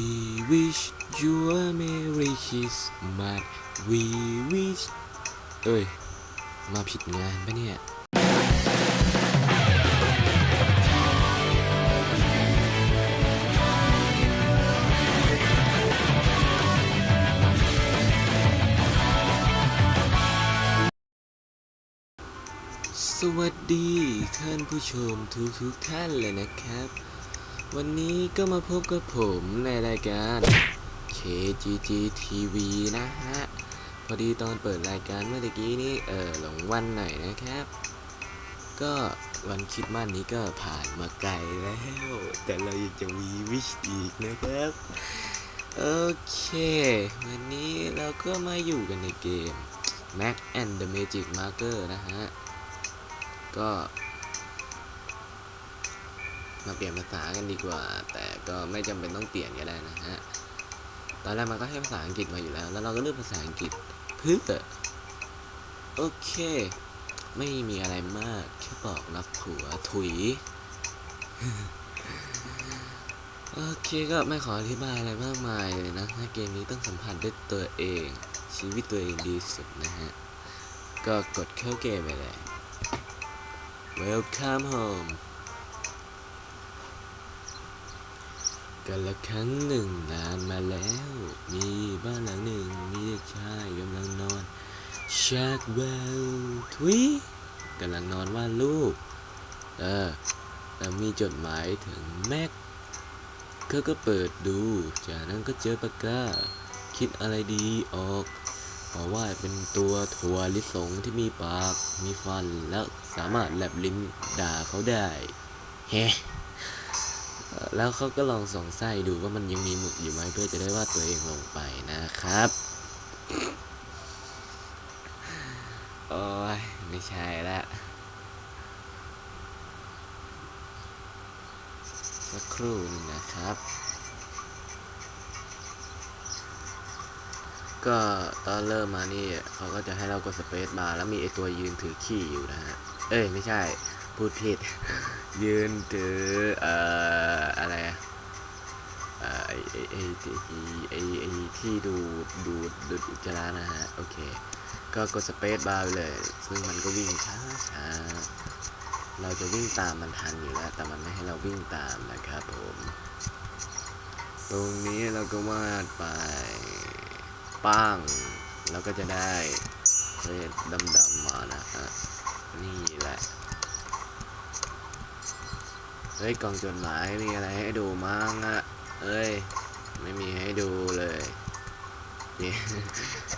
We wish you a Merry Christmas We wish เอ้ย มาผิดงานปะเนี่ยสวัสดีท่านผู้ชมทุกทุกท่านเลยนะครับ วันนี้ก็มาพบกับผมในรายการ KGG TV นะฮะ พอดีตอนเปิดรายการเมื่อกี้นี้เออหลงวันหน่อยนะครับ ก็วันคิดมาสนี้ก็ผ่านมาไกลแล้ว แต่เรายังจะมีวิชอีกนะครับ โอเค วันนี้เราก็มาอยู่กันในเกม Mac and the Magic Marker นะฮะ ก็ มาเปลี่ยนภาษากันดีกว่า แต่ก็ไม่จำเป็นต้องเปลี่ยนก็ได้นะฮะ ตอนแรกมันก็ให้ภาษาอังกฤษมาอยู่แล้ว แล้วเราก็เลือกภาษาอังกฤษเพื่อโอเค ไม่มีอะไรมาก แค่บอกรับผัวถุย โอเคก็ไม่ขออธิบายอะไรมากมายเลยนะถ้าเกมนี้ต้องสัมผัสด้วยตัวเอง ชีวิตตัวเองดีสุดนะฮะ ก็กดเข้าเกมไปเลย Welcome home กันละครั้งหนึ่งนานมาแล้ว มีบ้านหลังหนึ่งมีเด็กชายกำลังนอนชักเวลทวีกำลังนอนวาดรูปเออแต่มีจดหมายถึงแม็กเขาก็เปิดดู จากนั้นก็เจอปากกาคิดอะไรดีออกเพราะว่าเป็นตัวถั่วลิสงที่มีปาก มีฟัน แล้วสามารถแลบลิ้นด่าเขาได้เฮ้ แล้วเขาก็ลองส่องไส้ดูว่ามันยังมีหมึกอยู่ไหมเพื่อจะได้ว่าตัวเองลงไปนะครับโอ้ยไม่ใช่ละสักครู่หนึงนะครับ ก็ตอนเริ่มมานี่เขาก็จะให้เรากดสเปซบาร์แล้วมีไอตัวยืนถือขี้อยู่นะฮะ เอ้ย ไม่ใช่ พูดผิด ยืนถือเอ่ออะไรอะไอไอไอไอไอที่ดูดูดูดอุจจาระนะฮะ โอเค ก็กดสเปซบาร์ไปเลยซึ่งมันก็วิ่งช้าช้าเราจะวิ่งตามมันทันอยู่แล้ว แต่มันไม่ให้เราวิ่งตามนะครับผม ตรงนี้เราก็วาดไปป้างแล้วก็จะได้เศษดำๆมานะฮะนี่แหละ เฮ้ยกล่องจดหมายมีอะไรให้ดูมั้งอะเอ้ย ไม่มีให้ดูเลย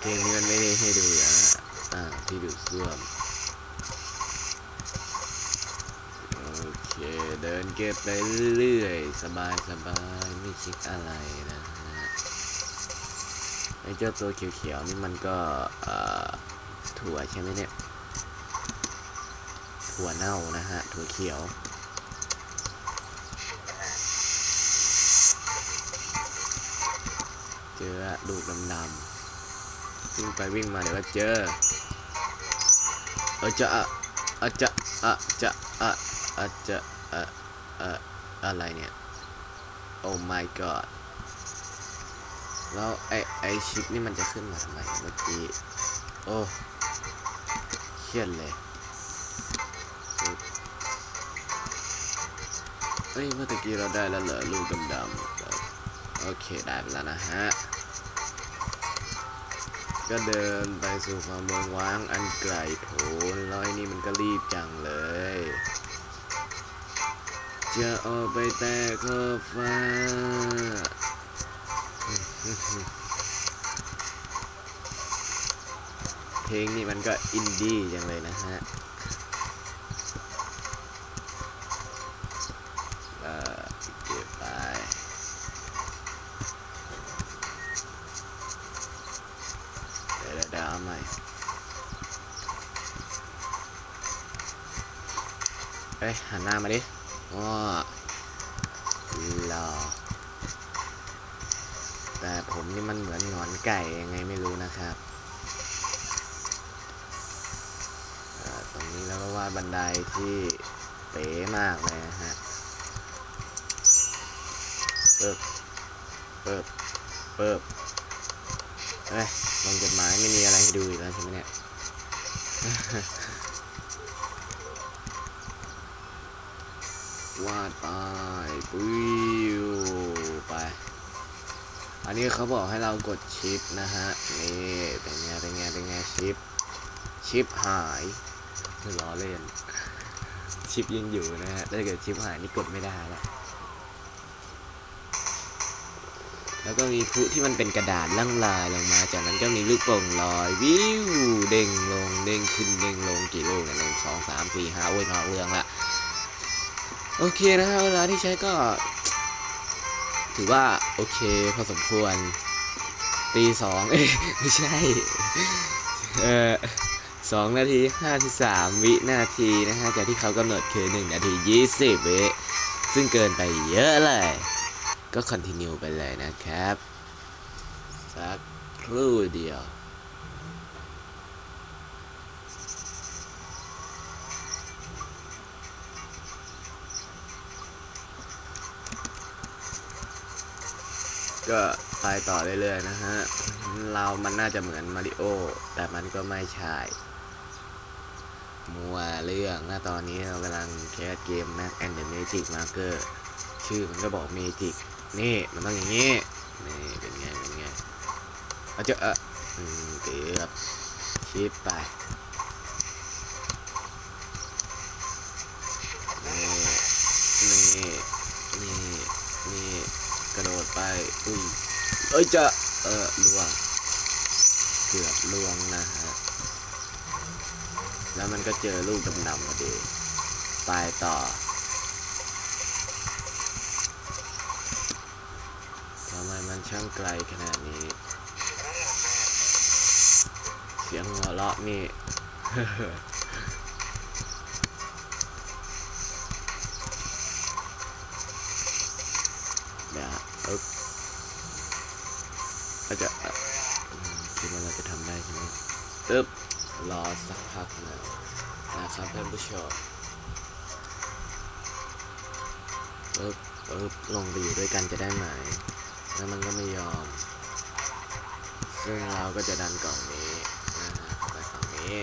เกมนี้มันไม่ได้ให้ดูอะอ่าที่ดูดซ่วมโอเค เดินเก็บไปเรื่อยสบายสบายไม่คิดอะไรนะฮะไอ้เจ้าตัวเขียวๆนี่มันก็ถั่วใช่ไหมเนี่ย ถั่วเน่านะฮะ ถั่วเขียว เจอดูกดำๆวิ่งไปวิ่งมาเดี๋ยวก็เจอเออจะอะอจะอะจะอะอะจะอะอะอะไรเนี่ย โอ้ my god แล้วไอไอชิปนี่มันจะขึ้นมาทำไมเมื่อกี้ โอ้เครียดเลยเฮ้ยเมื่อตะกี้เราได้แล้วเหรอลูกดำๆ โอเคได้ไปแล้วนะฮะ ก็เดินไปสู่ความเมืองว้างอันไกลโพ้นแล้วไอ้นี่มันก็รีบจังเลย จะออกไปแต่ขอบฟ้า เพลงนี่มันก็อินดี้จังเลยนะฮะ เอ้ยหันหน้ามาดิว้าหล่อแต่ผมนี่มันเหมือนหงอนไก่ยังไงไม่รู้นะครับตรงนี้แล้วก็วาดบันไดที่เป๋มากเลยนะฮะปึ๊บปเปิบเปิบ เฮ้ยลงจดหมายไม่มีอะไรให้ดูอีกแล้วใช่ไหมเนี่ย วาดไปปุ้ยไป อันนี้เขาบอกให้เรากดชิปนะฮะ นี่เป็นไงเป็นไงเป็นไงชิป ชิปหายล้อเล่น ชิปยังอยู่นะฮะถ้าเกิดชิปหายนี่กดไม่ได้แล้ว แล้วก็มีพลุที่มันเป็นกระดาษล่างลายลงมา จากนั้นก็มีลูกโป่งลอยวิวเด้งลงเด้งขึ้นเด้งลงกี่ลูกเนี่ยหนึ่งสองสามสี่ห้าโอ้ยนอกเรื่องละโอเคนะฮะเวลาที่ใช้ก็ ถือว่าโอเคพอสมควรตีสองเอ้ไม่ใช่ เออสองนาทีห้าสิบสามวินาทีนะฮะจากที่เขากำหนดคือหนึ่งนาทียี่สิบวิซึ่งเกินไปเยอะเลย ก็คอนติเนียไปเลยนะครับ สักครู่เดียวก็ไปต่อเรื่อยๆนะฮะ เรามันน่าจะเหมือนมาริโอ แต่มันก็ไม่ใช่ มัวเรื่องนะตอนนี้เรากำลังแคสเกม Mac and the Magic Marker ชื่อมันก็บอก Magic นี่มันต้องอย่างนี้นี่เป็นไงเป็นไงเอาเจอะเอะอเกือบชิปไปนี่นี่นี่นี่กระโดดไปอุ้ยเอ้ยจะเออล่วงเกือบล่วงนะฮะแล้วมันก็เจอลูกดำๆพอดีไปต่อ ทำไมมันช่างไกลขนาดนี้ เสียงหัวเราะนี่ เดี๋ยวอึ๊บก็จะคิดว่าเราจะทำได้ใช่ไหมอึ๊บรอสักพักหนึ่งนะครับท่านผู้ชมอึ๊บอึ๊บลงไปอยู่ด้วยกันจะได้ไหม แล้วมันก็ไม่ยอม ซึ่งเราก็จะดันกล่องนี้นะฮะไปฝั่งนี้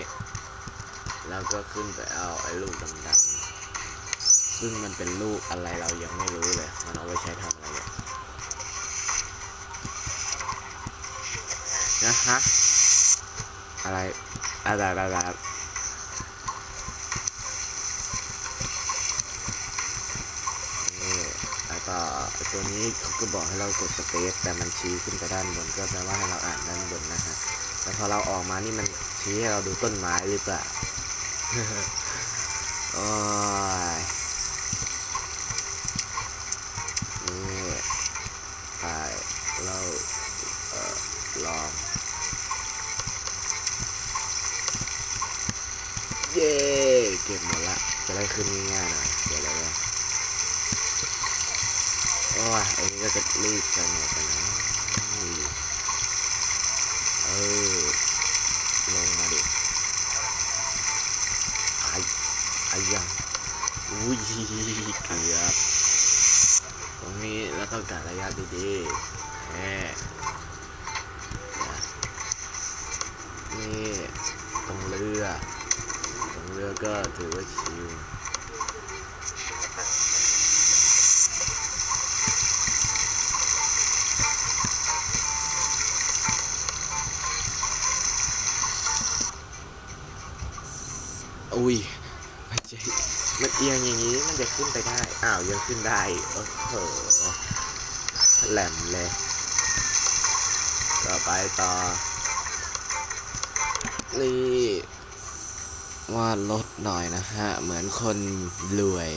แล้วก็ขึ้นไปเอาไอ้ลูกดำๆ ซึ่งมันเป็นลูกอะไรเรายังไม่รู้เลย มันเอาไว้ใช้ทำอะไรเนี่ยนะฮะอะไรอะไรอะไรอะไรนี่แล้วก็ไอ้ตัว นี้เขาก็บอกให้เรากดสเปซแต่มันชี้ขึ้นไปด้านบนก็แปลว่าให้เราอ่านด้านบนนะฮะแล้วพอเราออกมานี่มันชี้ให้เราดูต้นไม้หรือเปล่าโอ้ยนี่ไปเราเออลอง เย้เก็บหมดละจะได้ขึ้นง่ายๆหน่อยเดี๋ยวอะไรวะ โอ้ยไอ้นี่ก็จะรีบไปหมดไปนะอุ้ยเออ ลงมาดิไอ้ไอ้ยังอุ้ยเกือบตรงนี้แล้วต้องการระยะดีๆแหมนี่ตรงเรือ ตรงเรือก็ถือว่าชิวอุ้ยมันจะมันเอียงอย่าง นี้มันจะขึ้นไปได้ อ้าวยังขึ้นได้โอ้โหแหลมเลย ต่อไปต่อ นี่วาดรถหน่อยนะฮะ เหมือนคนรวย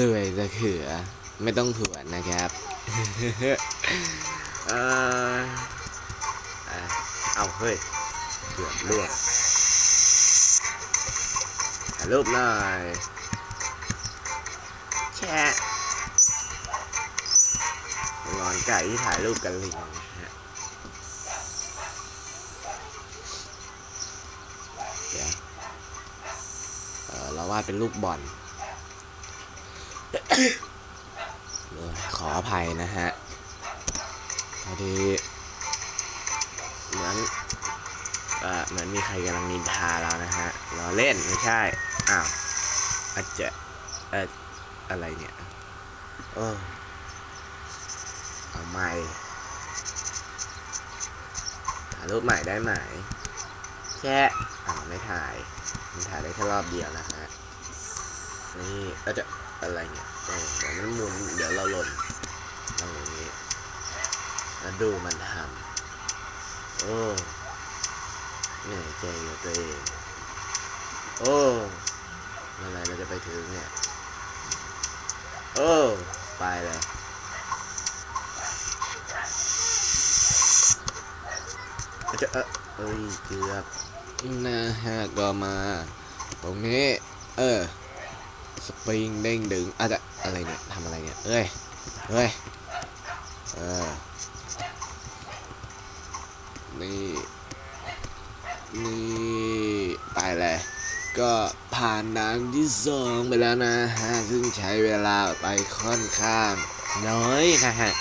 รวยจะเขือ ไม่ต้องผวนนะครับ เออเอาเฮ้ยเกือบลวกถ่ายรูปหน่อย ชะงอนไก่ที่ถ่ายรูปกันลิงฮะเดี๋ยวเออเราวาดเป็นลูกบอลเออขออภัยนะฮะอดีเหมือนเออเหมือนมีใครกำลังนินทาเรานะฮะเราเล่นไม่ใช่ อ้าวอาจจะเออ อะไรเนี่ยโอ้เอาใหม่ถ่ายรูปใหม่ได้ไหมแค่อ้าไม่ถ่ายมันถ่ายได้แค่รอบเดียวนะฮะ นี่ก็จะอะไรเนี่ยเดี๋ยวมันหมุนเดี๋ยวเราหล่นต้องอย่างนี้แล้วดูมันทำโอ้เหนื่อยใจกับตัวเอง โอ้เมื่อไรเราจะไปถึงเนี่ย โอ้ไปเลยจะเออเอ้ยเกือบนะฮะก็มา ตรงนี้ เออ สปริงเด้งดึงอาจจะอะไรเนี่ยทำอะไรเนี่ย เอ้ยเฮ้ย เออ นี่ นี่ ไปเลย ก็ผ่านด่านที่สองไปแล้วนะฮะ ซึ่งใช้เวลาไปค่อนข้างน้อยนะฮะ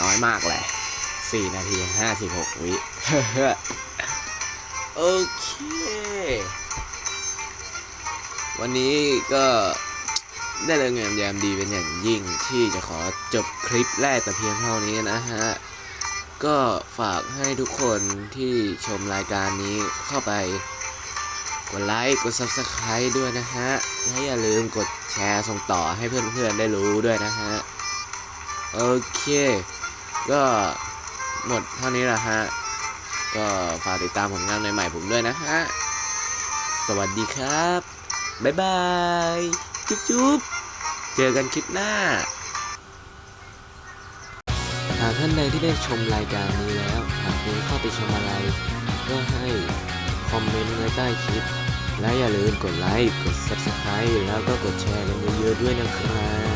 น้อยมากเลย4นาที56วิโอเค วันนี้ก็ได้เรื่องงามยามดีเป็นอย่างยิ่งที่จะขอจบคลิปแรกแต่เพียงเท่านี้นะฮะ ก็ฝากให้ทุกคนที่ชมรายการนี้เข้าไป กดไลค์ กด Subscribe ด้วยนะฮะ และอย่าลืมกดแชร์ส่งต่อให้เพื่อนๆได้รู้ด้วยนะฮะ โอเค ก็หมดเท่านี้ละฮะ ก็ฝากติดตามผลงานใหม่ๆผมด้วยนะฮะ สวัสดีครับ บ๊ายบาย จุ๊บจุ๊บเจอกันคลิปหน้า หากท่านใดที่ได้ชมรายการนี้แล้ว หากมีข้าไปชมอะไร ก็ให้คอมเมนต์ไว้ใต้คลิป และอย่าลืมกดไลค์ กด Subscribe แล้วก็กดแชร์กันเยอะๆด้วยนะครับ